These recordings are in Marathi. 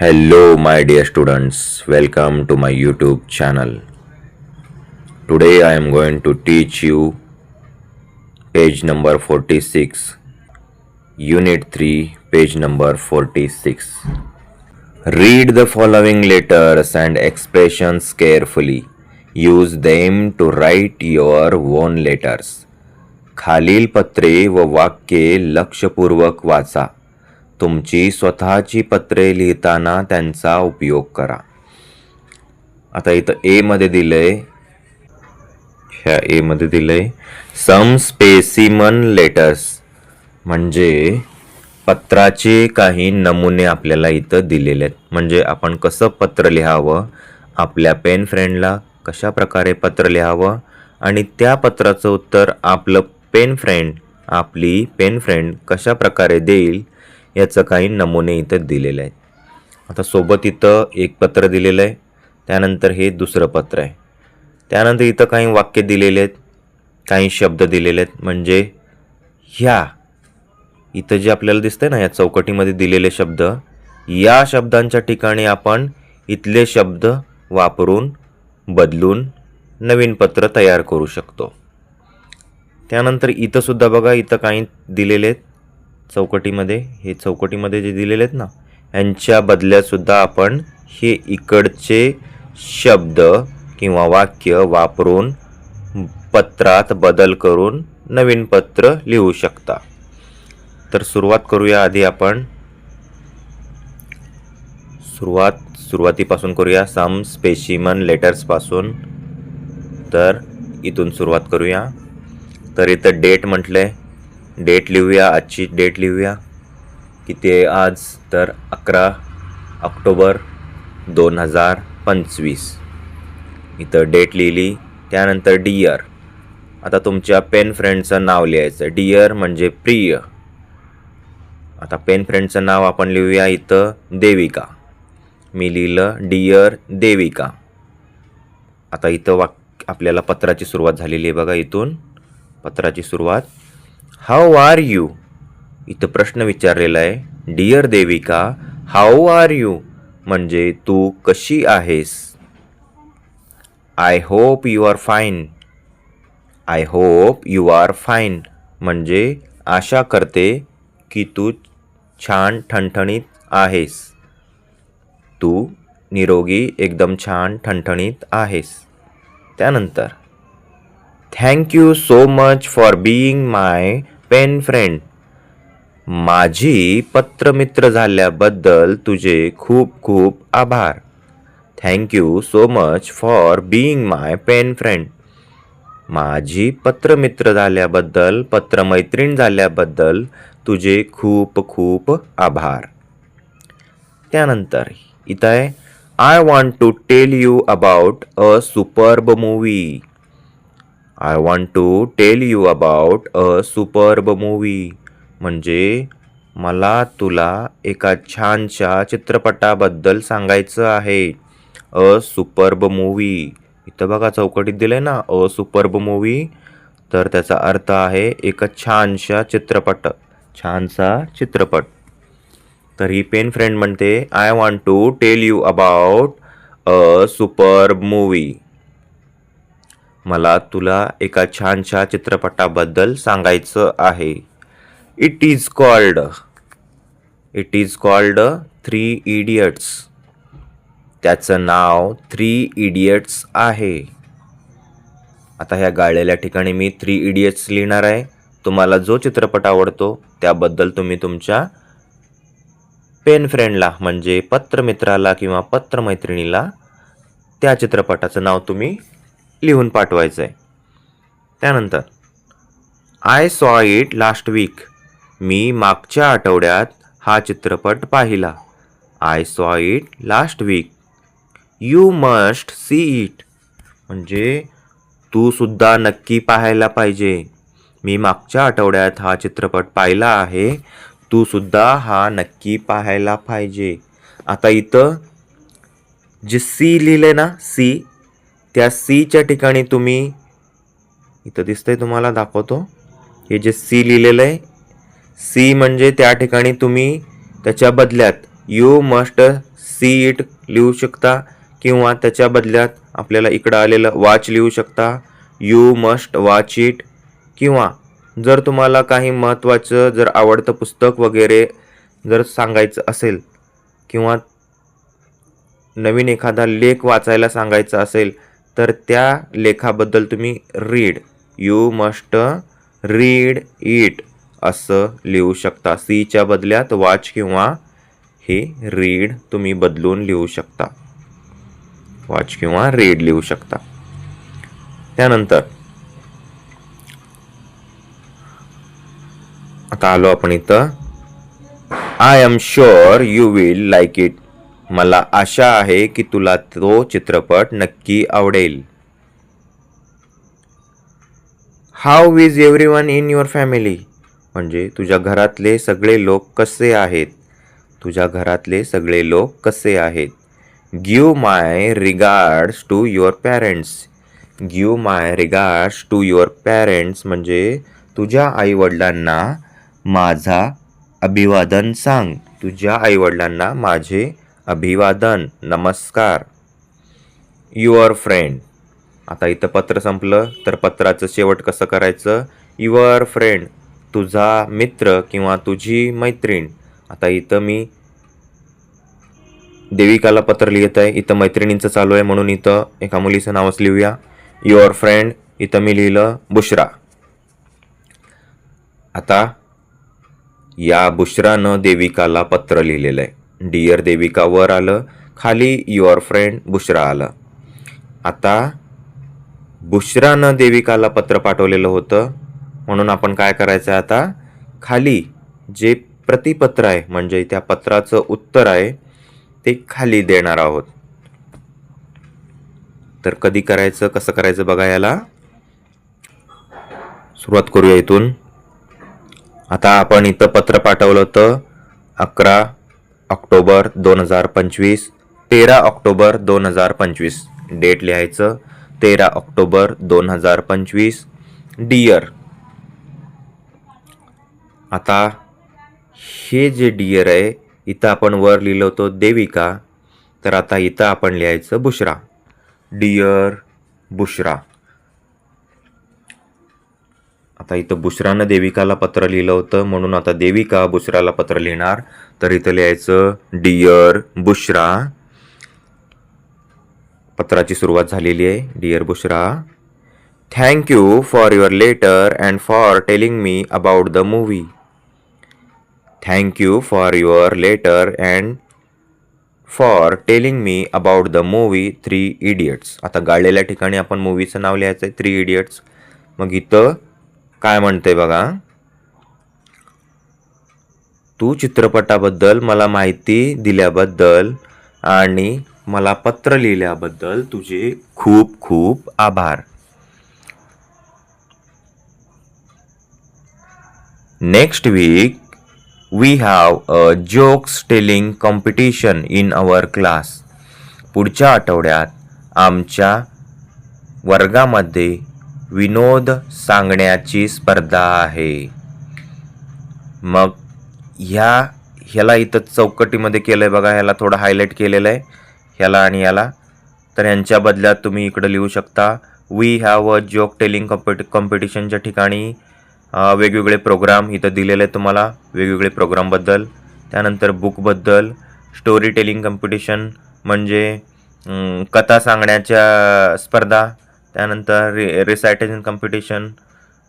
Hello, my dear students. Welcome to my YouTube channel. Today I am going to teach you page number 46, Unit 3, page number 46. Read the following letters and expressions carefully. Use them to write your own letters. खालील पत्रे व वाक्ये लक्षपूर्वक वाचा तुमची स्वतःची पत्रे लिहिताना त्यांचा उपयोग करा. आता इथं एमध्ये दिलं दिलंय. ह्या एमध्ये दिलं दिलंय. सम स्पेसिमन लेटर्स म्हणजे पत्राचे काही नमुने आपल्याला इथं दिलेले आहेत. म्हणजे आपण कसं पत्र लिहावं? आपल्या पेन फ्रेंडला कशा प्रकारे पत्र लिहावं? आणि त्या पत्राचं उत्तर आपलं पेन फ्रेंड आपली पेन फ्रेंड कशा प्रकारे देईल? याचं काही नमुने इथं दिलेले आहेत. आता सोबत इथं एक पत्र दिलेलं आहे त्यानंतर हे दुसरं पत्र आहे. त्यानंतर इथं काही वाक्य दिलेले आहेत काही शब्द दिलेले आहेत म्हणजे ह्या इथं जे आपल्याला दिसतंय ना या चौकटीमध्ये दिलेले शब्द या शब्दांच्या ठिकाणी आपण इथले शब्द वापरून बदलून नवीन पत्र तयार करू शकतो. त्यानंतर इथंसुद्धा बघा इथं काही दिलेले आहेत. चौकटीमध्ये हे चौकटीमध्ये जे दिलेले आहेत ना यांच्या बदल्यातसुद्धा आपण हे इकडचे शब्द किंवा वाक्य वापरून पत्रात बदल करून नवीन पत्र लिहू शकता. तर सुरुवात करूया आधी आपण. सुरुवात सुरुवातीपासून करूया सम स्पेशिमन लेटर्सपासून तर इथून सुरुवात करूया. तर इथं डेट म्हटलं आहे डेट लिहूया आजची डेट लिहूया. किती आहे आज? तर अकरा ऑक्टोबर दोन हजार पंचवीस. इथं डेट लिहिली त्यानंतर डियर आता तुमच्या पेन फ्रेंडचं नाव लिहायचं. डियर म्हणजे प्रिय. आता पेन फ्रेंडचं नाव आपण लिहूया इथं देविका. मी लिहिलं डियर देविका. आता इथं वाक आपल्याला पत्राची सुरुवात झालेली आहे बघा इथून. पत्राची सुरुवात. हाऊ आर यू इथं प्रश्न विचारलेला आहे dear Devika how are you म्हणजे तू कशी आहेस? I hope you are fine I hope you are fine म्हणजे आशा करते की तू छान ठणठणीत आहेस. तू निरोगी एकदम छान ठणठणीत आहेस. त्यानंतर thank you so much for being my pen friend माझी पत्रमित्र झाल्याबद्दल तुझे खूप खूप आभार. Thank you so much for being my pen friend माझी पत्रमित्र झाल्याबद्दल पत्रमैत्रीण झाल्याबद्दल तुझे खूप खूप आभार. त्यानंतर इथं आहे. I want to tell you about a superb movie I want to tell you about a superb movie म्हणजे मला तुला एका छानशा चित्रपटाबद्दल सांगायचं आहे. अ सुपर्ब मूवी इथं बघा चौकटीत दिलं आहे ना अ सुपर्ब मूवी तर त्याचा अर्थ आहे एका छानशा चित्रपट. छानसा चित्रपट. तर ही पेन फ्रेंड म्हणते I want to tell you about a superb movie मला तुला एका छानशा चित्रपटाबद्दल सांगायचं आहे. It is called it is called three idiots त्याचं नाव थ्री इडियट्स आहे. आता ह्या गाळलेल्या ठिकाणी मी थ्री इडियट्स लिहिणार आहे. तुम्हाला जो चित्रपट आवडतो त्याबद्दल तुम्ही तुमच्या पेन फ्रेंडला म्हणजे पत्रमित्राला किंवा पत्रमैत्रिणीला त्या चित्रपटाचं नाव तुम्ही लिहून पाठवायचं आहे त्यानंतर I saw it last week मी मागच्या आठवड्यात हा चित्रपट पाहिला. I saw it last week you must see it म्हणजे तू सुद्धा नक्की पाहायला पाहिजे. मी मागच्या आठवड्यात हा चित्रपट पाहिला आहे. तू सुद्धा हा नक्की पाहायला पाहिजे. आता इथं जे सी लिहिले ना सी त्या सीच्या ठिकाणी तुम्ही इथं दिसतंय तुम्हाला दाखवतो. हे जे सी लिहिलेलं आहे सी म्हणजे त्या ठिकाणी तुम्ही त्याच्या बदल्यात यू मस्ट सी इट लिहू शकता किंवा त्याच्या बदल्यात आपल्याला इकडं आलेलं वाच लिहू शकता. यू मस्ट वॉच इट किंवा जर तुम्हाला काही महत्त्वाचं जर आवडतं पुस्तक वगैरे जर सांगायचं असेल किंवा नवीन एखादा लेख वाचायला सांगायचा असेल तर त्या लेखाबद्दल तुम्ही read you must read it असं लिहू शकता. सीच्या बदल्यात वाच किंवा हे रीड तुम्ही बदलून लिहू शकता. वाच किंवा रीड लिहू शकता. त्यानंतर आता आलो आपण इथं. I am sure you will like it मला आशा आहे की तुला तो चित्रपट नक्की आवडेल. How is everyone in your family म्हणजे तुझ्या घरातले सगळे लोक कसे आहेत? तुझ्या घरातले सगळे लोक कसे आहेत? Give my regards to your parents give my regards to your parents म्हणजे तुझ्या आईवडिलांना माझा अभिवादन सांग. तुझ्या आईवडिलांना माझे अभिवादन नमस्कार. Your friend. आता इथं पत्र संपलं तर पत्राचं शेवट कसं करायचं? युअर फ्रेंड तुझा मित्र किंवा तुझी मैत्रीण. आता इथं मी देविकाला पत्र लिहित आहे. इथं मैत्रिणींचं चालू आहे म्हणून इथं एका मुलीचं नावच लिहूया. युअर फ्रेंड इथं मी लिहिलं बुशरा. आता या बुशरानं देविकाला पत्र लिहिलेलं आहे. डिअर देविका वर आलं. खाली युअर फ्रेंड बुशरा आलं. आता बुशरानं देविकाला पत्र पाठवलेलं होतं. म्हणून आपण काय करायचं आहे आता? खाली जे प्रतिपत्र आहे म्हणजे त्या पत्राचं उत्तर आहे ते खाली देणार आहोत. तर कधी करायचं कसं करायचं बघा याला. सुरुवात करूया इथून. आता आपण इथं पत्र पाठवलं होतं. अकरा ऑक्टोबर दोन हजार पंचवीस तेरा ऑक्टोबर दोन हजार पंचवीस. डेट लिहायचं तेरा ऑक्टोबर दोन हजार पंचवीस. डियर आता हे जे डियर आहे इथं आपण वर लिहिलं होतं देविका तर आता इथं आपण लिहायचं बुशरा. डियर बुशरा. आता इथं बुशरानं देविकाला पत्र लिहिलं होतं. म्हणून आता देविका बुशराला पत्र लिहिणार. तर इथं लिहायचं डियर बुशरा. पत्राची सुरुवात झालेली आहे. Dear Bushra thank you for your letter and for telling me about the movie thank you for your letter and for telling me about the movie three idiots आता गाळलेल्या ठिकाणी आपण मूवीचं नाव लिहायचं आहे थ्री इडियट्स मग इथं काय म्हणते बघा. तू चित्रपटाबद्दल मला माहिती दिल्याबद्दल आणि मला पत्र लिहिल्याबद्दल तुझे खूप खूप आभार. Next week we have a jokes telling competition in our class पुढच्या आठवड्यात आमच्या वर्गामध्ये विनोद सांगण्याची स्पर्धा आहे. मग ह्या ह्याला इथं चौकटीमध्ये केलं आहे बघा ह्याला थोडं हायलाईट केलेलं आहे. ह्याला आणि याला तर यांच्या बदल्यात तुम्ही इकडं लिहू शकता we have a joke telling compete कॉम्पिटिशनच्या ठिकाणी वेगवेगळे प्रोग्राम इथं दिलेले आहेत तुम्हाला वेगवेगळे प्रोग्रामबद्दल त्यानंतर बुकबद्दल स्टोरी टेलिंग कॉम्पिटिशन म्हणजे कथा सांगण्याच्या स्पर्धा त्यानंतर रे रिसायटेशन कॉम्पिटिशन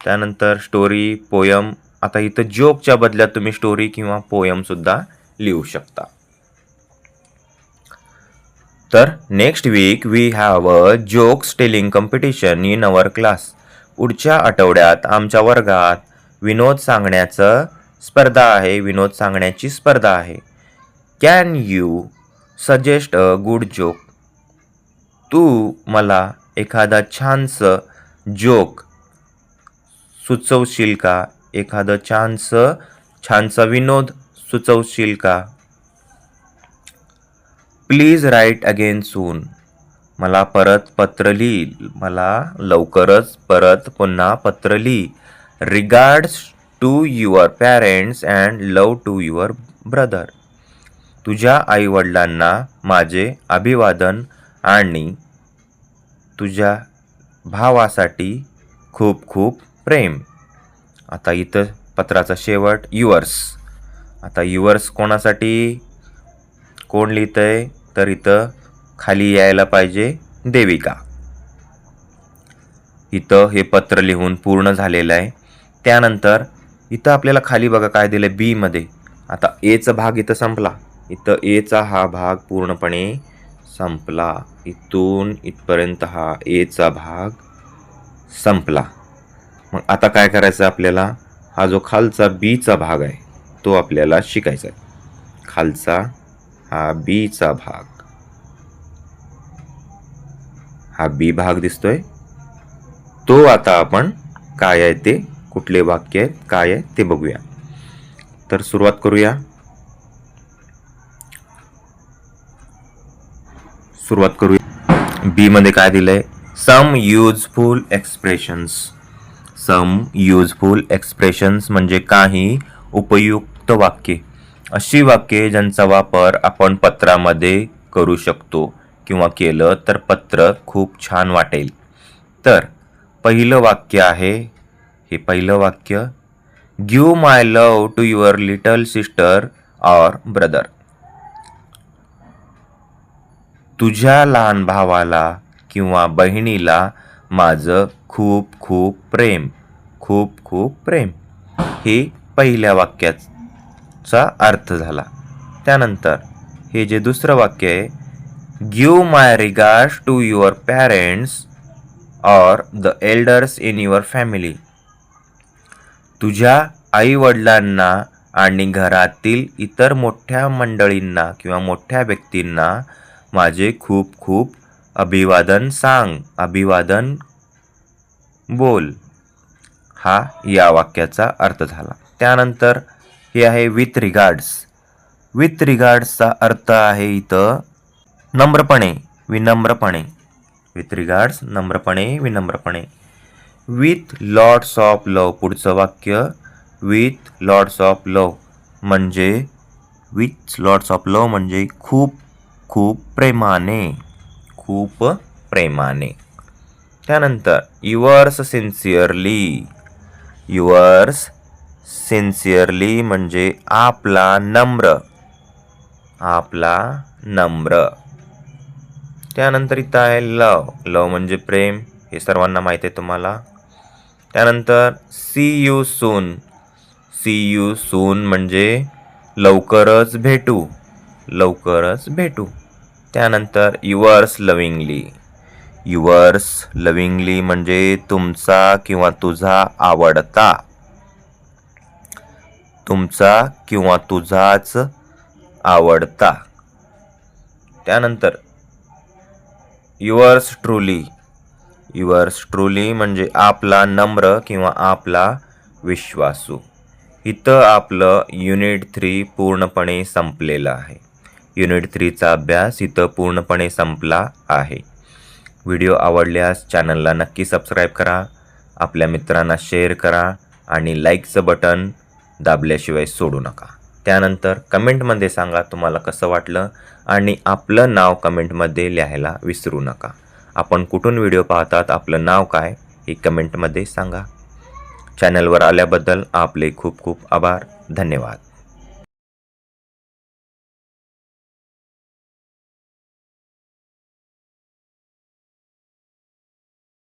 त्यानंतर स्टोरी पोयम आता इथं जोकच्या बदल्यात तुम्ही स्टोरी किंवा पोयमसुद्धा लिहू शकता. तर next week we have a jokes telling competition in our class पुढच्या आठवड्यात आमच्या वर्गात विनोद सांगण्याचं स्पर्धा आहे विनोद सांगण्याची स्पर्धा आहे. Can you suggest a good joke तू मला एखादा छानसं जोक सुचवशील का? एखादं छानसं छानसा विनोद सुचवशील का? प्लीज राईट अगेन सून मला परत पत्र लिही मला लवकरच परत पुन्हा पत्र लिही. Regards to your parents and love to your brother तुझ्या आईवडिलांना माझे अभिवादन आणि तुझ्या भावासाठी खूप खूप प्रेम. आता इथं पत्राचा शेवट युअर्स आता युअर्स कोणासाठी? कोण लिहितंय? तर इथं खाली यायला पाहिजे देविका. इथं हे पत्र लिहून पूर्ण झालेलं आहे. त्यानंतर इथं आपल्याला खाली बघा काय दिलं आहे बीमध्ये आता एचा भाग इथं संपला. इथं एचा हा भाग पूर्णपणे संपला. इथून इथपर्यंत हा एचा भाग संपला. मग आता काय करायचं आपल्याला? हा जो खालचा बीचा भाग आहे तो आपल्याला शिकायचा आहे. खालचा हा बीचा भाग. हा बी भाग दिसतोय. तो आता आपण काय आहे ते कुठले वाक्य आहेत काय आहे ते बघूया. तर सुरुवात करूया. सुरुवात करूया. बी मध्ये काय दिलंय? Some useful expressions some useful expressions म्हणजे काही उपयुक्त वाक्ये. अशी वाक्ये ज्यांचा वापर आपण पत्रामध्ये करू शकतो किंवा केलं तर पत्र खूप छान वाटेल. तर पहिलं वाक्य आहे हे पहिलं वाक्य give my love to your little sister or brother तुझ्या लहान भावाला किंवा बहिणीला माझं खूप खूप प्रेम खूप खूप प्रेम. हे पहिल्या वाक्याचा अर्थ झाला. त्यानंतर हे जे दुसरं वाक्य आहे give my regards to your parents or the elders in your family तुझ्या आईवडिलांना आणि घरातील इतर मोठ्या मंडळींना किंवा मोठ्या व्यक्तींना माझे खूप खूप अभिवादन सांग अभिवादन बोल. हा या वाक्याचा अर्थ झाला. त्यानंतर हे आहे विथ रिगार्ड्स विथ रिगार्ड्सचा अर्थ आहे इथं नम्रपणे विनम्रपणे. विथ रिगार्ड्स नम्रपणे विनम्रपणे. विथ लॉर्ड्स ऑफ लव पुढचं वाक्य विथ लॉर्ड्स ऑफ लव म्हणजे विथ लॉर्ड्स ऑफ लव म्हणजे खूप खूप प्रेमाने खूप प्रेमाने. त्यानंतर युवर्स सिन्सिअरली युवर्स सिन्सिअरली म्हणजे आपला नम्र. आपला नम्र. त्यानंतर इथं आहे लव लव म्हणजे प्रेम. हे सर्वांना माहीत आहे तुम्हाला. त्यानंतर see you soon see you soon म्हणजे लवकरच भेटू. लवकरच भेटू. त्यानंतर युवर्स लविंगली युवर्स लविंगली म्हणजे तुमचा किंवा तुझा आवडता. तुमचा किंवा तुझाच आवडता. त्यानंतर युवर्स ट्रूली युवर्स ट्रूली म्हणजे आपला नम्र किंवा आपला विश्वासू. इथं आपलं युनिट थ्री पूर्णपणे संपलेलं आहे. युनिट थ्रीचा अभ्यास इथं पूर्णपणे संपला आहे. व्हिडिओ आवडल्यास चॅनलला नक्की सबस्क्राईब करा आपल्या मित्रांना शेअर करा आणि लाईकचं बटन दाबल्याशिवाय सोडू नका. त्यानंतर कमेंटमध्ये सांगा तुम्हाला कसं वाटलं आणि आपलं नाव कमेंटमध्ये लिहायला विसरू नका. आपण कुठून व्हिडिओ पाहतात आपलं नाव काय हे कमेंटमध्ये सांगा. चॅनलवर आल्याबद्दल आपले खूप खूप आभार. धन्यवाद.